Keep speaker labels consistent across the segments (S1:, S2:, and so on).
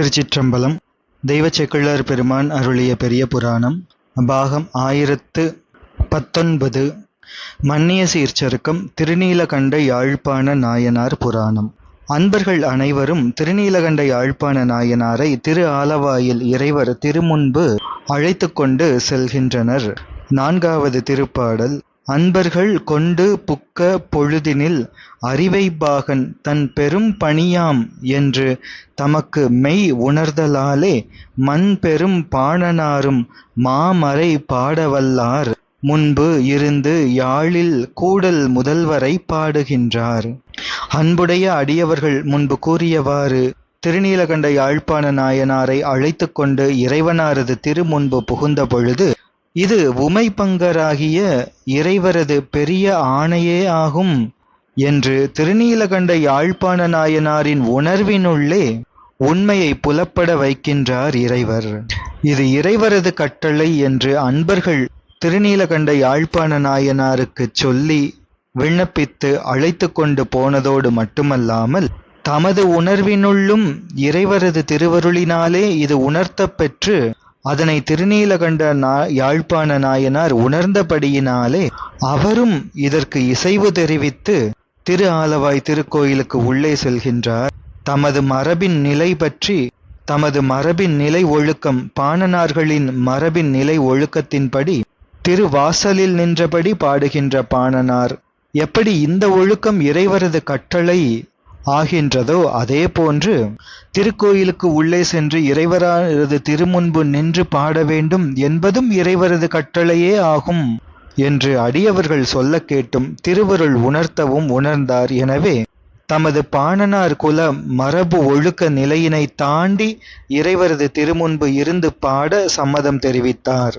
S1: திருச்சிற்றம்பலம் தெய்வ செக்குள்ளார் பெருமான் அருளிய பெரிய புராணம் பாகம் ஆயிரத்து பத்தொன்பது மன்னிய சீர்ச்சருக்கம் திருநீலகண்ட யாழ்ப்பாண நாயனார் புராணம். அன்பர்கள் அனைவரும் திருநீலகண்ட யாழ்ப்பாண நாயனாரை திரு ஆலவாயில் இறைவர் திருமுன்பு அழைத்து கொண்டு செல்கின்றனர். நான்காவது திருப்பாடல் அன்பர்கள் கொண்டு புக்க பொழுதினில் அறிவைப்பாகன் தன் பெரும் பணியாம் என்று தமக்கு மெய் உணர்தலாலே மண் பெரும் பாணனாரும் மாமறை பாடவல்லார். முன்பு இருந்து யாழில் கூடல் முதல்வரை பாடுகின்றார். அன்புடைய அடியவர்கள் முன்பு கூறியவாறு திருநீலகண்ட யாழ்ப்பாண நாயனாரை அழைத்து கொண்டு இறைவனாரது திருமுன்பு புகுந்த பொழுது இது உமை பங்கராகிய இறைவரது பெரிய ஆணையே ஆகும் என்று திருநீலகண்ட யாழ்ப்பாண நாயனாரின் உணர்வினுள்ளே உண்மையை புலப்பட வைக்கின்றார் இறைவர். இது இறைவரது கட்டளை என்று அன்பர்கள் திருநீலகண்ட யாழ்ப்பாண நாயனாருக்கு சொல்லி விண்ணப்பித்து அழைத்து கொண்டு போனதோடு மட்டுமல்லாமல் தமது உணர்வினுள்ளும் இறைவரது திருவருளினாலே இது உணர்த்தப்பெற்று அதனை திருநீலகண்ட நா யாழ்ப்பாண நாயனார் உணர்ந்தபடியினாலே அவரும் இதற்கு இசைவு தெரிவித்து திரு ஆலவாய் திருக்கோயிலுக்கு உள்ளே செல்கின்றார். தமது மரபின் நிலை பற்றி தமது மரபின் நிலை ஒழுக்கம் பாணனார்களின் மரபின் நிலை ஒழுக்கத்தின்படி திருவாசலில் நின்றபடி பாடுகின்ற பாணனார். எப்படி இந்த ஒழுக்கம் இறைவரது கட்டளை ஆகின்றதோ அதே போன்று திருக்கோயிலுக்கு உள்ளே சென்று இறைவரது திருமுன்பு நின்று பாட வேண்டும் என்பதும் இறைவரது கட்டளையே ஆகும் என்று அடியவர்கள் சொல்ல கேட்டும் திருவருள் உணர்த்தவும் உணர்ந்தார். எனவே தமது பாணனார் குல மரபு ஒழுக்க நிலையினை தாண்டி இறைவரது திருமுன்பு இருந்து பாட சம்மதம் தெரிவித்தார்.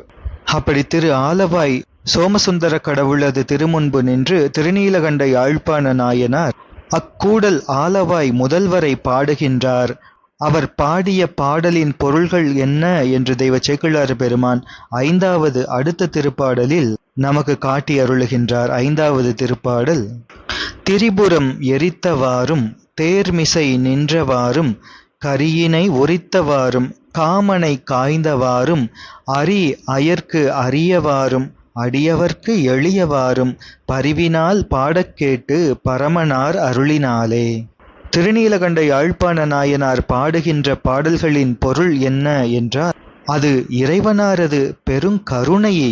S1: அப்படி திரு ஆலவாய் சோமசுந்தர கடவுளது திருமுன்பு நின்று திருநீலகண்ட யாழ்ப்பாண நாயனார் அக்கூடல் ஆலவாய் முதல்வரை பாடுகின்றார். அவர் பாடிய பாடலின் பொருள்கள் என்ன என்று தெய்வ சேக்கிழார் பெருமான் ஐந்தாவது அடுத்த திருப்பாடலில் நமக்கு காட்டி அருளுகின்றார் ஐந்தாவது திருப்பாடல் திரிபுரம் எரித்தவாறும் தேர்மிசை நின்றவாறும் கரியினை ஒரித்தவாறும் காமனை காய்ந்தவாறும் அரி அயர்க்கு அரியவாறும் அடியவர்க்கு எளியவாறும் பரிவினால் பாடக் கேட்டு பரமனார் அருளினாலே. திருநீலகண்ட யாழ்ப்பாண நாயனார் பாடுகின்ற பாடல்களின் பொருள் என்ன என்றால் அது இறைவனாரது பெருங்கருணையை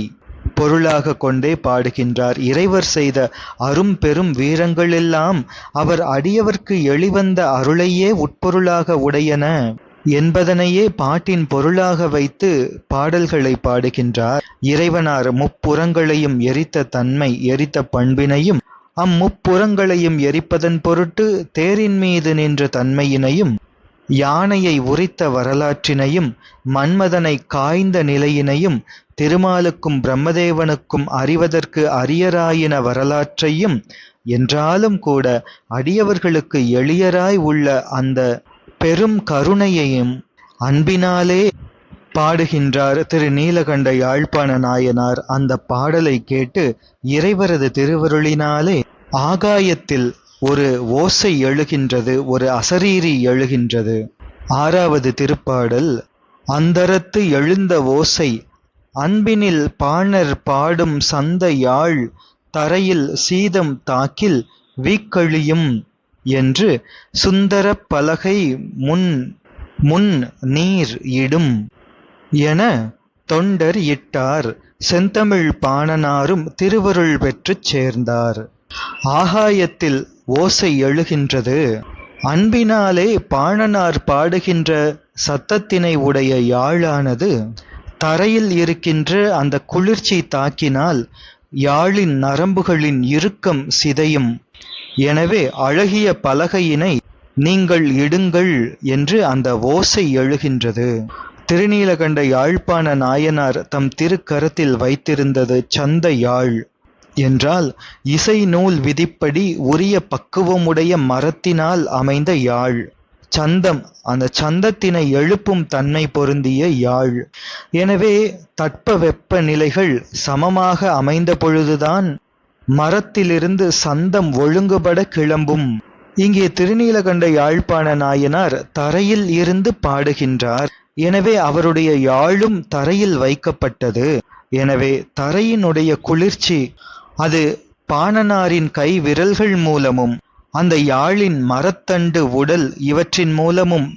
S1: பொருளாக கொண்டே பாடுகின்றார். இறைவர் செய்த அரும் பெரும் வீரங்களெல்லாம் அவர் அடியவர்க்கு எளிவந்த அருளையே உட்பொருளாக உடையன. என்பதனையே பாட்டின் பொருளாக வைத்து பாடல்களை பாடுகின்றார். இறைவனார் முப்புறங்களையும் எரித்த தன்மை எரித்த பண்பினையும் அம்முப்புறங்களையும் எரிப்பதன் பொருட்டு தேரின் மீது நின்ற தன்மையினையும் யானையை உரித்த வரலாற்றினையும் மன்மதனை காய்ந்த நிலையினையும் திருமாலுக்கும் பிரம்மதேவனுக்கும் அறிவதற்கு அரியராயின வரலாற்றையும் என்றாலும் கூட அடியவர்களுக்கு எளியராய் உள்ள அந்த பெரும் கருணையையும் அன்பினாலே பாடுகின்றார் திரு நீலகண்ட யாழ்ப்பாண நாயனார். அந்த பாடலை கேட்டு இறைவரது திருவருளினாலே ஆகாயத்தில் ஒரு ஓசை எழுகின்றது ஒரு அசரீரி எழுகின்றது. ஆறாவது திருப்பாடல் அந்தரத்து எழுந்த ஓசை அன்பினில் பாணர் பாடும் சந்த யாழ் தரையில் சீதம் தாக்கில் வீக்கழியும் என்று சுந்தர பலகை முன் முன் நீர் இடும் என தொண்டர் இட்டார். செந்தமிழ் பாணனாரும் திருவருள் பெற்றுச் சேர்ந்தார். ஆகாயத்தில் ஓசை எழுகின்றது. அன்பினாலே பாணனார் பாடுகின்ற சத்தத்தினை உடைய யாழானது. தரையில் இருக்கின்ற அந்த குளிர்ச்சி தாக்கினால் யாழின் நரம்புகளின் இறுக்கம் சிதையும். எனவே அழகிய பலகையினை நீங்கள் இடுங்கள் என்று அந்த ஓசை எழுகின்றது. திருநீலகண்ட யாழ்ப்பாண நாயனார் தம் திருக்கரத்தில் வைத்திருந்தது சந்த யாழ். என்றால் இசை நூல் விதிப்படி உரிய பக்குவமுடைய மரத்தினால் அமைந்த யாழ். சந்தம் அந்த சந்தத்தினை எழுப்பும் தன்மை பொருந்திய யாழ். எனவே தட்ப வெப்ப நிலைகள் சமமாக அமைந்த பொழுதுதான் மரத்திலிருந்து சந்தம் ஒழுங்குபட கிளம்பும். இங்கே திருநீலகண்ட யாழ்ப்பாண நாயனார் தரையில் இருந்து பாடுகின்றார். எனவே அவருடைய யாழும் தரையில் வைக்கப்பட்டது. எனவே தரையினுடைய குளிர்ச்சி அது பாணனாரின் கை விரல்கள் மூலமும் அந்த யாழின் மரத்தண்டு உடல் இவற்றின் மூலமும்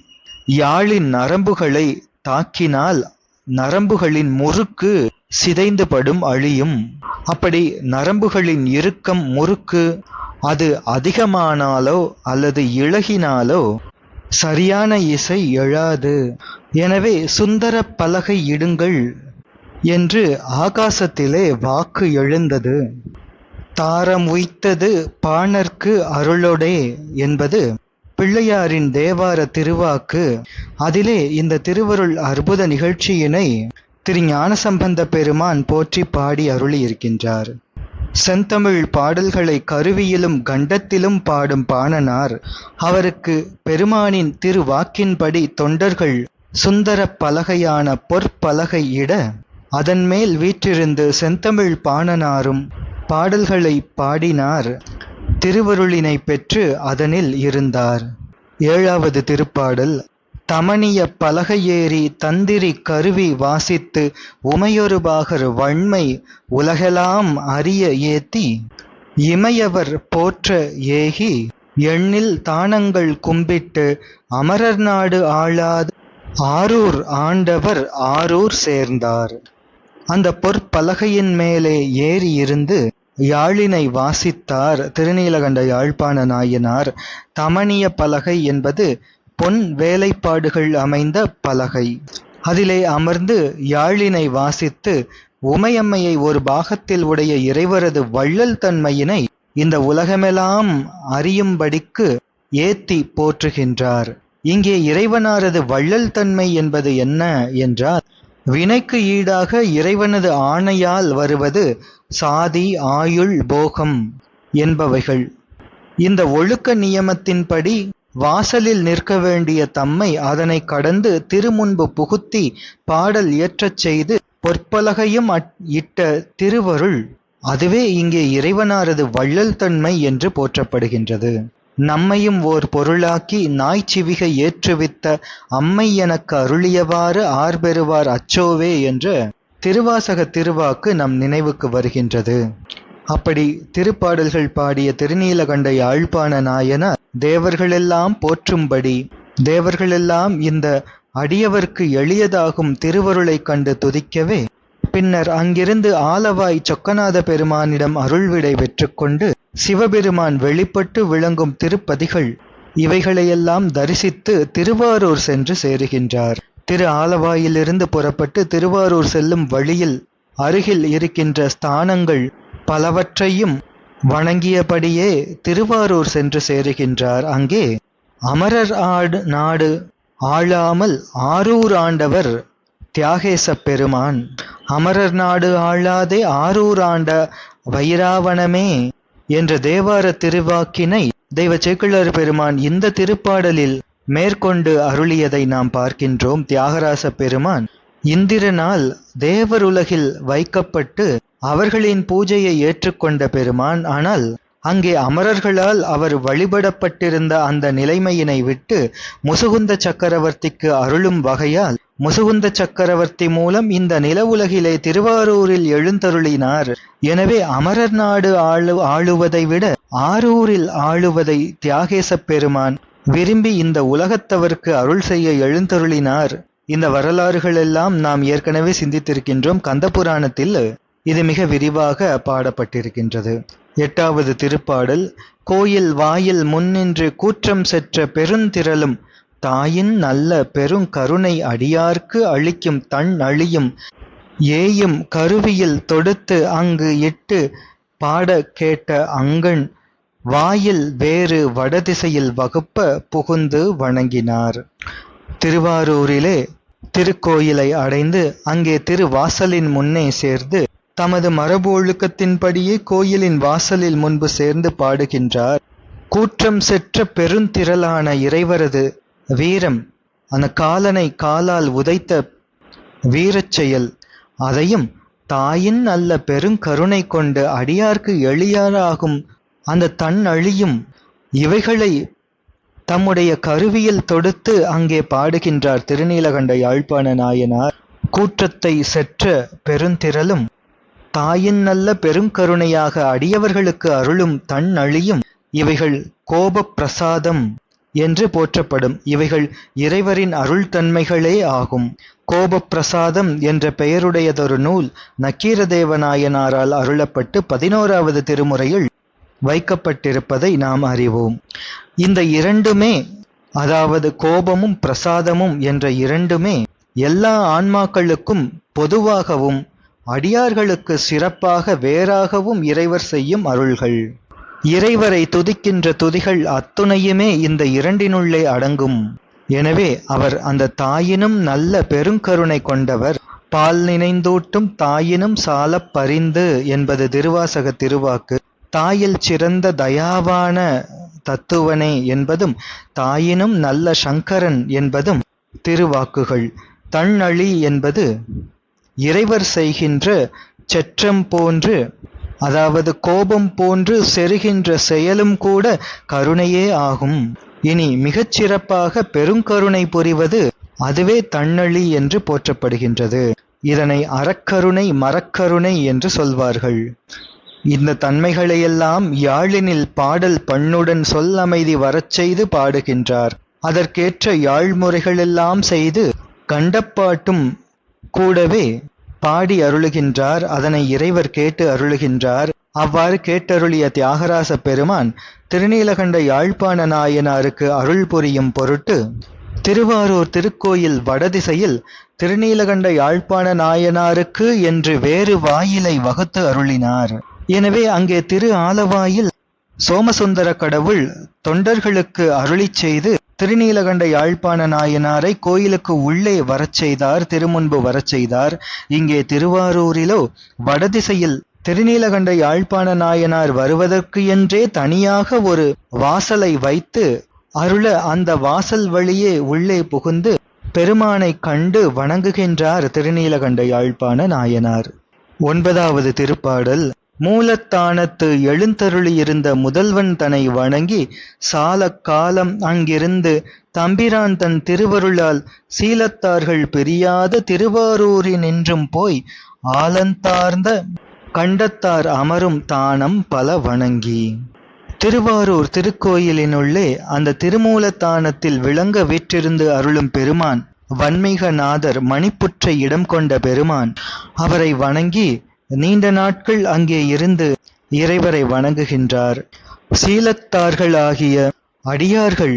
S1: யாழின் நரம்புகளை தாக்கினால் நரம்புகளின் முறுக்கு சிதைந்துபடும் அழியும். அப்படி நரம்புகளின் இறுக்கம் முறுக்கு அது அதிகமானாலோ அல்லது இழகினாலோ சரியான இசை எழாது. எனவே சுந்தர பலகை இடுங்கள் என்று ஆகாசத்திலே வாக்கு எழுந்தது. தாரம் உய்த்தது பாணர்க்கு அருளோடே என்பது பிள்ளையாரின் தேவார திருவாக்கு. அதிலே இந்த திருவருள் அற்புத நிகழ்ச்சியினை திரு ஞானசம்பந்த பெருமான் போற்றி பாடி அருளியிருக்கின்றார். செந்தமிழ் பாடல்களை கருவியிலும் கண்டத்திலும் பாடும் பாணனார். அவருக்கு பெருமானின் திருவாக்கின்படி தொண்டர்கள் சுந்தர பலகையான பொற்பலகை இட அதன் மேல் வீற்றிருந்து செந்தமிழ் பாணனாரும் பாடல்களை பாடினார். திருவருளினை பெற்று அதனில் இருந்தார். ஏழாவது திருப்பாடல் தமணிய பலகையேறி தந்திரி கருவி வாசித்து உமையொருபாகர் வன்மை உலகெல்லாம் அறிய ஏத்தி. இமையவர் போற்ற ஏகி எண்ணில் தானங்கள் கும்பிட்டு அமரர் நாடு ஆளாது ஆரூர் ஆண்டவர் ஆரூர் சேர்ந்தார். அந்த பொற்பலகையின் மேலே ஏறி இருந்து யாழினை வாசித்தார் திருநீலகண்ட யாழ்ப்பாண நாயனார். தமணிய பலகை என்பது பொன் வேலைப்பாடுகள் அமைந்த பலகை. அதிலே அமர்ந்து யாழினை வாசித்து உமையம்மையை ஒரு பாகத்தில் உடைய இறைவரது வள்ளல் தன்மையினை இந்த உலகமெல்லாம் அறியும்படிக்கு ஏத்தி போற்றுகின்றார். இங்கே இறைவனாரது வள்ளல் தன்மை என்பது என்ன என்றால் வினைக்கு ஈடாக இறைவனது ஆணையால் வருவது சாதி ஆயுள் போகம் என்பவைகள். இந்த ஒழுக்க நியமத்தின்படி வாசலில் நிற்க வேண்டிய தம்மை அதனை கடந்து திருமுன்பு புகுத்தி பாடல் இயற்றச் செய்து பொற்பலகையும் இட்ட திருவருள் அதுவே இங்கே இறைவனாரது வள்ளல் தன்மை என்று போற்றப்படுகின்றது. நம்மையும் ஓர் பொருளாக்கி நாய்ச்சிவிகை ஏற்றுவித்த அம்மை எனக்கு அருளியவாறு ஆர்பெறுவார் அச்சோவே என்ற திருவாசக திருவாக்கு நம் நினைவுக்கு வருகின்றது. அப்படி திருப்பாடல்கள் பாடிய திருநீலகண்ட யாழ்ப்பாண நாயனார் தேவர்களெல்லாம் போற்றும்படி தேவர்களெல்லாம் இந்த அடியவர்க்கு எளியதாகும் திருவருளை கண்டு துதிக்கவே பின்னர் அங்கிருந்து ஆலவாய் சொக்கநாத பெருமானிடம் அருள்விடை பெற்றுக்கொண்டு சிவபெருமான் வெளிப்பட்டு விளங்கும் திருப்பதிகள் இவைகளையெல்லாம் தரிசித்து திருவாரூர் சென்று சேருகின்றார். திரு ஆலவாயிலிருந்து புறப்பட்டு திருவாரூர் செல்லும் வழியில் அருகில் இருக்கின்ற ஸ்தானங்கள் பலவற்றையும் வணங்கியபடியே திருவாரூர் சென்று சேருகின்றார். அங்கே அமரர் ஆடு நாடு ஆளாமல் ஆரூர் ஆண்டவர் தியாகேச பெருமான். அமரர் நாடு ஆளாதே ஆரூர் ஆண்ட வைராவணமே என்ற தேவார திருவாக்கினை தெய்வ சேக்கிழார் பெருமான் இந்த திருப்பாடலில் மேற்கொண்டு அருளியதை நாம் பார்க்கின்றோம். தியாகராச பெருமான் இந்திரனால் தேவருலகில் வைக்கப்பட்டு அவர்களின் பூஜையை ஏற்றுக்கொண்ட பெருமான் ஆனால் அங்கே அமரர்களால் அவர் வழிபடப்பட்டிருந்த அந்த நிலைமையினை விட்டு முசுகுந்த சக்கரவர்த்திக்கு அருளும் வகையால் முசுகுந்த சக்கரவர்த்தி மூலம் இந்த நில உலகிலே திருவாரூரில் எழுந்தருளினார். எனவே அமரர் நாடு ஆளு ஆளுவதை விட ஆரூரில் ஆளுவதை தியாகேச பெருமான் விரும்பி இந்த உலகத்தவர்க்கு அருள் செய்ய எழுந்தருளினார். இந்த வரலாறுகள் எல்லாம் நாம் ஏற்கனவே சிந்தித்திருக்கின்றோம். கந்தபுராணத்தில் இது மிக விரிவாக பாடப்பட்டிருக்கின்றது. எட்டாவது திருப்பாடல் கோயில் வாயில் முன்னின்று கூற்றம் செற்ற பெருந்திரளும் தாயின் நல்ல பெருங்கருணை அடியார்க்கு அளிக்கும் தன் அழியும் ஏயும் கருவியில் தொடுத்து அங்கு இட்டு பாட கேட்ட அங்கண் வாயில் வேறு வடதிசையில் வகுப்ப புகுந்து வணங்கினார். திருவாரூரிலே திருக்கோயிலை அடைந்து அங்கே திருவாசலின் முன்னே சேர்ந்து தமது மரபு ஒழுக்கத்தின்படியே கோயிலின் வாசலில் முன்பு சேர்ந்து பாடுகின்றார். கூற்றம் செற்ற பெருந்திரளான இறைவரது வீரம் அந்த காலனை காலால் உதைத்த வீரச் செயல் அதையும் தாயின் அல்ல பெருங்கருணை கொண்டு அடியார்க்கு எளியாராகும் அந்த தன் அழியும் இவைகளை தம்முடைய கருவியில் தொடுத்து அங்கே பாடுகின்றார் திருநீலகண்ட யாழ்ப்பாண நாயனார். கூற்றத்தை செற்ற பெருந்திரளும் தாயின் நல்ல பெருங்கருணையாக அடியவர்களுக்கு அருளும் தன் அழியும். இவைகள் கோப பிரசாதம் என்று போற்றப்படும். இவைகள் இறைவரின் அருள் தன்மைகளே ஆகும். கோப பிரசாதம் என்ற பெயருடையதொரு நூல் நக்கீரதேவநாயனாரால் அருளப்பட்டு பதினோராவது திருமுறையில் வைக்கப்பட்டிருப்பதை நாம் அறிவோம். இந்த இரண்டுமே அதாவது கோபமும் பிரசாதமும் என்ற இரண்டுமே எல்லா ஆன்மாக்களுக்கும் பொதுவாகவும் அடியார்களுக்கு சிறப்பாக வேறாகவும் இறைவர் செய்யும் அருள்கள். இறைவரை துதிக்கின்ற துதிகள் அத்துணையுமே இந்த இரண்டினுள்ளே அடங்கும். எனவே அவர் அந்த தாயினும் நல்ல பெருங்கருணை கொண்டவர். பால் நினைந்தூட்டும் தாயினும் சாலப் பரிந்து என்பது திருவாசக திருவாக்கு. தாயில் சிறந்த தயாவான தத்துவனே என்பதும் தாயினும் நல்ல சங்கரன் என்பதும் திருவாக்குகள். தன்னழி என்பது இறைவர் செய்கின்ற செற்றம் போன்று அதாவது கோபம் போன்று செருகின்ற செயலும் கூட கருணையே ஆகும். இனி மிகச் சிறப்பாக பெருங்கருணை புரிவது அதுவே தன்னழி என்று போற்றப்படுகின்றது. இதனை அறக்கருணை மரக்கருணை என்று சொல்வார்கள். இந்த தன்மைகளையெல்லாம் யாழினில் பாடல் பண்ணுடன் சொல் அமைதி வரச் செய்து பாடுகின்றார். அதற்கேற்ற யாழ்முறைகளெல்லாம் செய்து கண்டப்பாட்டும் கூடவே பாடி அருளுகின்றார் அதனை இறைவர் கேட்டு அருளுகின்றார். அவ்வாறு கேட்டருளிய தியாகராச பெருமான் திருநீலகண்ட யாழ்ப்பாண நாயனாருக்கு அருள் புரியும் பொருட்டு திருவாரூர் திருக்கோயில் வடதிசையில் திருநீலகண்ட யாழ்ப்பாண நாயனாருக்கு என்று வேறு வாயிலை வகுத்து அருளினார். எனவே அங்கே திரு ஆலவாயில் சோமசுந்தர கடவுள் தொண்டர்களுக்கு அருளிச் செய்து திருநீலகண்ட யாழ்ப்பாண நாயனாரை கோயிலுக்கு உள்ளே வரச் செய்தார் திருமுன்பு வரச் செய்தார். இங்கே திருவாரூரிலோ வடதிசையில் திருநீலகண்ட யாழ்ப்பாண நாயனார் வருவதற்கு என்றே தனியாக ஒரு வாசலை வைத்து அருள அந்த வாசல் வழியே உள்ளே புகுந்து பெருமானை கண்டு வணங்குகின்றார் திருநீலகண்ட யாழ்ப்பாண நாயனார். ஒன்பதாவது திருப்பாடல். மூலத்தானத்து எழுந்தருளியிருந்த முதல்வன் தன்னை வணங்கி சால காலம் அங்கிருந்து தம்பிரான் தன் திருவருளால் சீலத்தார்கள் பிரியாத திருவாரூரினின்றும் போய் ஆலந்தார்ந்த கண்டத்தார் அமரும் தானம் பல வணங்கி. திருவாரூர் திருக்கோயிலினுள்ளே அந்த திருமூலத்தானத்தில் விளங்க வீற்றிருந்து அருளும் பெருமான் வன்மிகநாதர் மணிப்புற்றை இடம் கொண்ட பெருமான் அவரை வணங்கி நீண்ட நாட்கள் அங்கே இருந்து இறைவரை வணங்குகின்றார். சீலத்தார்களாகிய அடியார்கள்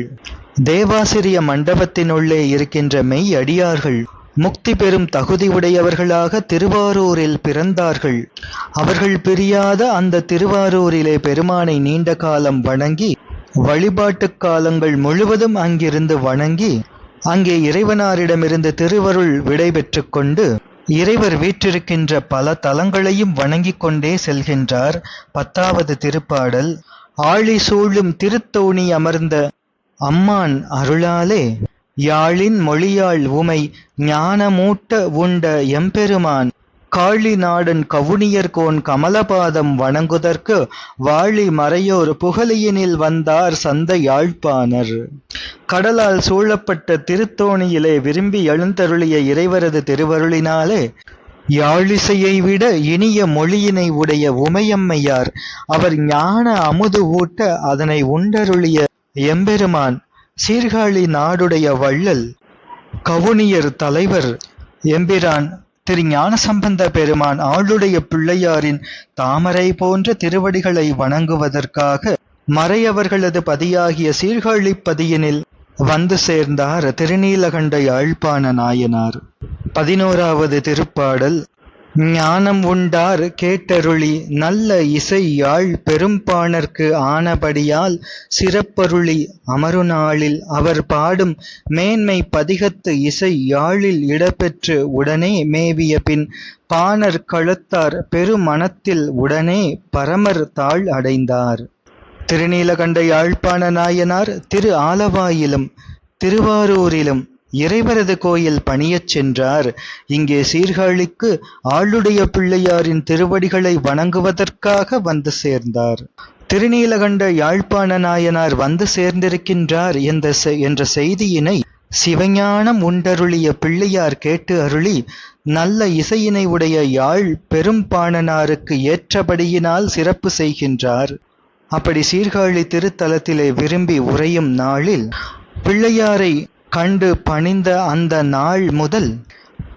S1: தேவாசிரிய மண்டபத்தினுள்ளே இருக்கின்ற மெய் அடியார்கள் முக்தி பெறும் தகுதி உடையவர்களாக திருவாரூரில் பிறந்தார்கள். அவர்கள் பிரியாத அந்த திருவாரூரிலே பெருமானை நீண்ட காலம் வணங்கி வழிபாட்டு காலங்கள் முழுவதும் அங்கிருந்து வணங்கி அங்கே இறைவனாரிடமிருந்து திருவருள் விடை கொண்டு இறைவர் வீற்றிருக்கின்ற பல தலங்களையும் வணங்கிக் கொண்டே செல்கின்றார். பத்தாவது திருப்பாடல் ஆழி சூழும் திருத்தோணி அமர்ந்த அம்மான் அருளாலே யாழின் மொழியாள் உமை ஞானமூட்ட உண்ட எம்பெருமான் காளி நாடன் கவுனியர்கோன் கமலபாதம் வணங்குதற்கு வாழி மறையோர் புகழியினில் வந்தார் சந்த யாழ்ப்பாணர். கடலால் சூழப்பட்ட திருத்தோணியிலே விரும்பி எழுந்தருளிய இறைவரது திருவருளினாலே யாழிசையை விட இனிய மொழியினை உடைய உமையம்மையார் அவர் ஞான அமுது ஊட்ட அதனை உண்டருளிய எம்பெருமான் சீர்காழி நாடுடைய வள்ளல் கவுனியர் தலைவர் எம்பிரான் திரு ஞானசம்பந்த பெருமான் ஆளுடைய பிள்ளையாரின் தாமரை போன்ற திருவடிகளை வணங்குவதற்காக மறையவர்களது பதியாகிய சீர்காழிப்பதியினில் வந்து சேர்ந்தார் திருநீலகண்ட யாழ்ப்பாண நாயனார். பதினோராவது திருப்பாடல் ஞானம் உண்டார் கேட்டருளி நல்ல இசை யாழ் பெரும்பாணர்க்கு ஆனபடியால் சிறப்பருளி அமருநாளில் அவர் பாடும் மேன்மை பதிகத்து இசை யாழில் இடம்பெற்று உடனே மேவிய பின் பாணர் கழுத்தார் பெருமனத்தில் உடனே பரமர் தாழ் அடைந்தார். திருநீலகண்ட யாழ்ப்பாண நாயனார் திரு ஆலவாயிலும் திருவாரூரிலும் இறைவரது கோயில் பணியச் சென்றார். இங்கே சீர்காழிக்கு ஆளுடைய பிள்ளையாரின் திருவடிகளை வணங்குவதற்காக வந்து சேர்ந்தார். திருநீலகண்ட யாழ்ப்பாண நாயனார் வந்து சேர்ந்திருக்கின்றார் என்ற செ- என்ற செய்தியினை சிவஞானம் உண்டருளிய பிள்ளையார் கேட்டு அருளி நல்ல இசையினை உடைய யாழ் பெரும்பாணனாருக்கு ஏற்றபடியினால் சிறப்பு செய்கின்றார். அப்படி சீர்காழி திருத்தலத்திலே விரும்பி உறையும் நாளில் பிள்ளையாரை கண்டு பணிந்த அந்த நாள் முதல்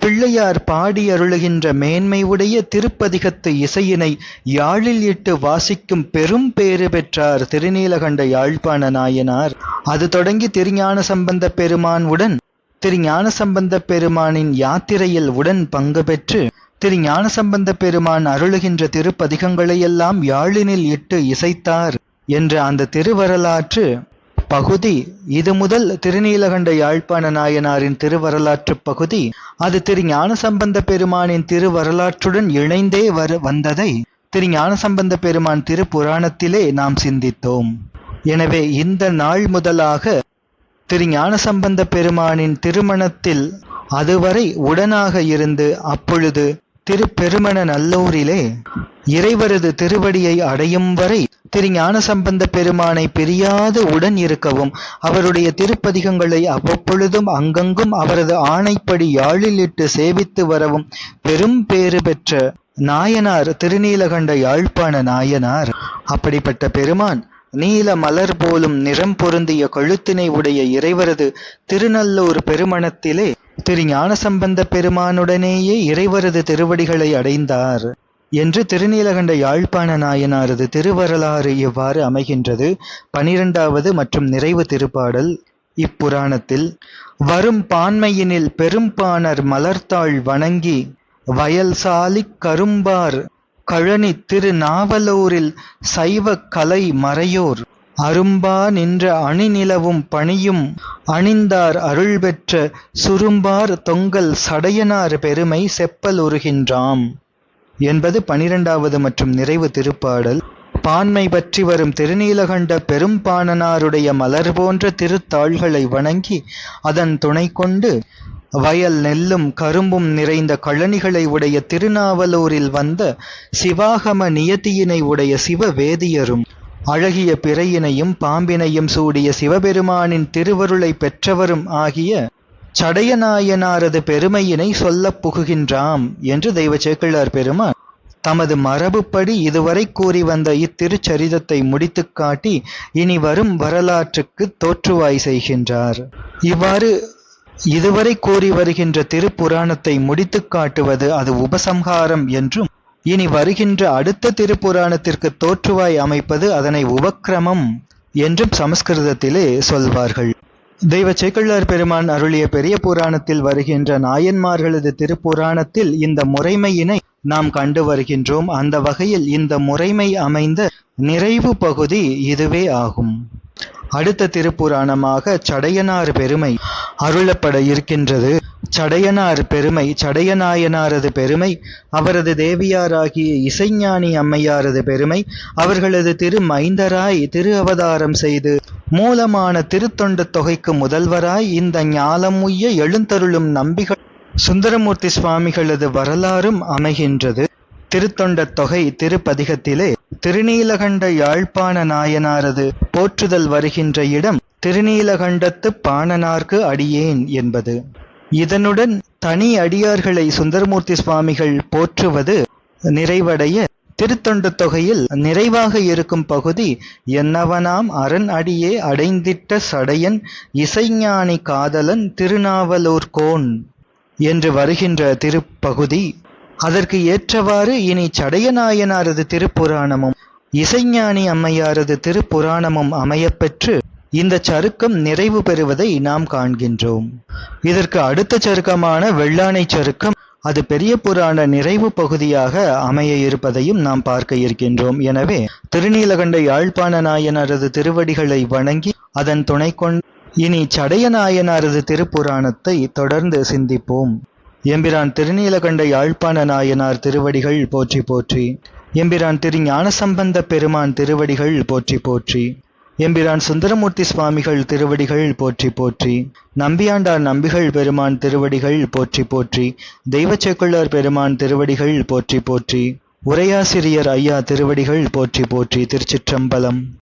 S1: பிள்ளையார் பாடி அருளுகின்ற மேன்மை உடைய திருப்பதிகத்து இசையினை யாழில் இட்டு வாசிக்கும் பெரும் பேறு பெற்றார் திருநீலகண்ட யாழ்ப்பாண நாயனார். அது தொடங்கி திருஞான சம்பந்த பெருமான் உடன் திரு ஞானசம்பந்த பெருமானின் யாத்திரையில் உடன் பங்கு பெற்று திரு ஞானசம்பந்த பெருமான் அருளுகின்ற திருப்பதிகங்களையெல்லாம் யாழினில் இட்டு இசைத்தார் என்ற அந்த திருவரலாற்று பகுதி இது முதல் திருநீலகண்ட யாழ்ப்பாண நாயனாரின் திருவரலாற்று பகுதி. அது திரு ஞானசம்பந்த பெருமானின் திருவரலாற்றுடன் இணைந்தே வரு வந்ததை திரு ஞானசம்பந்த பெருமான் திருப்புராணத்திலே நாம் சிந்தித்தோம். எனவே இந்த நாள் முதலாக திரு ஞானசம்பந்த பெருமானின் திருமணத்தில் அதுவரை உடனாக இருந்து அப்பொழுது திருப்பெருமண நல்லூரிலே இறைவரது திருவடியை அடையும் வரை திரு ஞானசம்பந்த பெருமானை பிரியாது உடன் இருக்கவும் அவருடைய திருப்பதிகங்களை அவ்வப்பொழுதும் அங்கங்கும் அவரது ஆணைப்படி யாழிலிட்டு சேவித்து வரவும் பெரும் பேறு பெற்ற நாயனார் திருநீலகண்ட யாழ்ப்பாண நாயனார். அப்படிப்பட்ட பெருமான் நீல மலர் போலும் நிறம் பொருந்திய கழுத்தினை உடைய இறைவரது திருநல்லூர் பெருமணத்திலே திரு ஞானசம்பந்த பெருமானுடனேயே இறைவரது திருவடிகளை அடைந்தார் என்று திருநீலகண்ட யாழ்ப்பாண நாயனாரது திருவரலாறு இவ்வாறு அமைகின்றது. பனிரெண்டாவது மற்றும் நிறைவு திருப்பாடல். இப்புராணத்தில் வரும் பான்மையினில் பெரும்பாணர் மலர்த்தாள் வணங்கி வயல் சாலிக் கரும்பார் கழனி திருநாவலூரில் சைவ கலை மறையோர். அரும்பா நின்ற அணிநிலவும் பணியும் அணிந்தார் அருள் பெற்ற சுரும்பார் தொங்கல் சடையனார் பெருமை செப்பல் உருகின்றாம். என்பது பனிரெண்டாவது மற்றும் நிறைவு திருப்பாடல். பான்மை பற்றி வரும் திருநீலகண்ட பெரும்பாணனாருடைய மலர் போன்ற திருத்தாள்களை வணங்கி அதன் துணை கொண்டு வயல் நெல்லும் கரும்பும் நிறைந்த கழனிகளை உடைய திருநாவலூரில் வந்த சிவாகம நியதியினை உடைய சிவவேதியரும் அழகிய பிறையினையும் பாம்பினையும் சூடிய சிவபெருமானின் திருவருளை பெற்றவரும் ஆகிய சடையநாயனாரது பெருமையினை சொல்லப் புகுகின்றாம் என்று தெய்வ சேக்கிழார் பெருமான் தமது மரபுப்படி இதுவரை கூறி வந்த இத்திருச்சரிதத்தை முடித்துக் காட்டி இனி வரும் வரலாற்றுக்கு தோற்றுவாய் செய்கின்றார். இவ்வாறு இதுவரை கூறி வருகின்ற திருப்புராணத்தை முடித்துக் காட்டுவது அது உபசம்ஹாரம் என்றும் இனி வருகின்ற அடுத்த திருப்புராணத்திற்கு தோற்றுவாய் அமைப்பது அதனை உபக்கிரமம் என்றும் சமஸ்கிருதத்திலே சொல்வார்கள். தெய்வ சேக்கிழார் பெருமான் அருளிய பெரிய புராணத்தில் வருகின்ற நாயன்மார்களது திருப்புராணத்தில் இந்த முறைமையினை நாம் கண்டு வருகின்றோம். அந்த வகையில் இந்த முறைமை அமைந்த நிறைவு பகுதி இதுவே ஆகும். அடுத்த திருப்புராணமாக சடையனார் பெருமை அருளப்பட இருக்கின்றது. சடையனார் பெருமை சடையநாயனாரது பெருமை அவரது தேவியாராகிய இசைஞானி அம்மையாரது பெருமை அவர்களது திரு மைந்தராய் திரு அவதாரம் செய்து மூலமான திருத்தொண்ட தொகைக்கு முதல்வராய் இந்த ஞாலமுய்ய எழுந்தருளும் நம்பிகள் சுந்தரமூர்த்தி சுவாமிகளது வரலாறும் அமைகின்றது. திருத்தொண்ட தொகை திருப்பதிகத்திலே திருநீலகண்ட யாழ்ப்பாண நாயனாரது போற்றுதல் வருகின்ற இடம் திருநீலகண்டத்து பாணனார்க்கு அடியேன் என்பது. இதனுடன் தனி அடியார்களை சுந்தரமூர்த்தி சுவாமிகள் போற்றுவது நிறைவடைய திருத்தொண்ட தொகையில் நிறைவாக இருக்கும் பகுதி என்னவனாம் அரண் அடியே அடைந்திட்ட சடையன் இசைஞானி காதலன் திருநாவலூர் கோன் என்று வருகின்ற திருப்பகுதி. அதற்கு ஏற்றவாறு இனி சடையநாயனாரது திருப்புராணமும் இசைஞானி அம்மையாரது திருப்புராணமும் அமையப்பெற்று இந்த சருக்கம் நிறைவு பெறுவதை நாம் காண்கின்றோம். இதற்கு அடுத்த சருக்கமான வெள்ளானை சருக்கம் அது பெரிய புராண நிறைவு பகுதியாக அமைய இருப்பதையும் நாம் பார்க்க இருக்கின்றோம். எனவே திருநீலகண்ட யாழ்ப்பாண நாயனாரது திருவடிகளை வணங்கி அதன் துணை கொண்டு இனி சடைய நாயனாரது திருப்புராணத்தை தொடர்ந்து சிந்திப்போம். எம்பிரான் திருநீலகண்ட யாழ்ப்பாண நாயனார் திருவடிகள் போற்றி போற்றி. எம்பிரான் திரு ஞானசம்பந்த பெருமான் திருவடிகள் போற்றி போற்றி. எம்பிரான் சுந்தரமூர்த்தி சுவாமிகள் திருவடிகள் போற்றி போற்றி. நம்பியாண்டார் நம்பிகள் பெருமான் திருவடிகள் போற்றி போற்றி. தெய்வச்சேக்குள்ளார் பெருமான் திருவடிகள் போற்றி போற்றி. உரையாசிரியர் ஐயா திருவடிகள் போற்றி போற்றி. திருச்சிற்றம்பலம்.